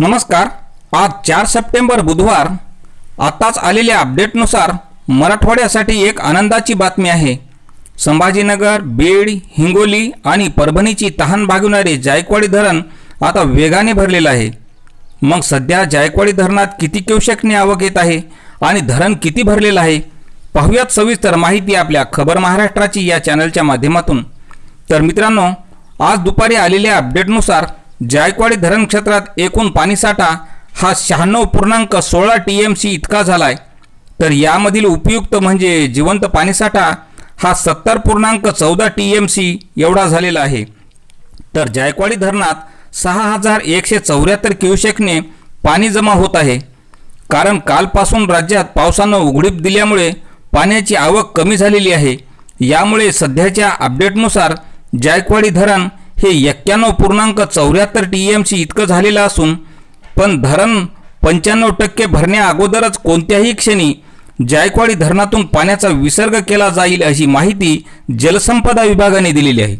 नमस्कार. आज चार सप्टेंबर बुधवार. आत्ताच आलेल्या अपडेटनुसार मराठवाड्यासाठी एक आनंदाची बातमी आहे. संभाजीनगर बीड हिंगोली आणि परभणीची तहान भागवणारे जायकवाडी धरण आता वेगाने भरलेलं आहे. मग सध्या जायकवाडी धरणात किती क्युसेकने आवक येत आहे आणि धरण किती भरलेलं आहे? पाहूयात सविस्तर माहिती आपल्या खबर महाराष्ट्राची या चॅनलच्या माध्यमातून. तर मित्रांनो आज दुपारी आलेल्या अपडेटनुसार जायकवाडी धरण क्षेत्रात एकूण पाणीसाठा हा शहाण्णव पूर्णांक सोळा टी एम सी इतका झाला आहे तर यामधील उपयुक्त म्हणजे जिवंत पाणीसाठा हा सत्तर पूर्णांक चौदा टी एम सी एवढा झालेला आहे. तर जायकवाडी धरणात सहा हजार एकशे चौऱ्याहत्तर क्युसेकने पाणी जमा होत आहे. कारण कालपासून राज्यात पावसानं उघडीप दिल्यामुळे पाण्याची आवक कमी झालेली आहे. यामुळे सध्याच्या अपडेटनुसार जायकवाडी धरण हे एक्क्याण्णव पूर्णांक चौऱ्याहत्तर टी एम सी इतकं झालेलं असून पण धरण पंच्याण्णव टक्के भरण्या अगोदरच कोणत्याही क्षणी जायकवाडी धरणातून पाण्याचा विसर्ग केला जाईल अशी माहिती जलसंपदा विभागाने दिलेली आहे.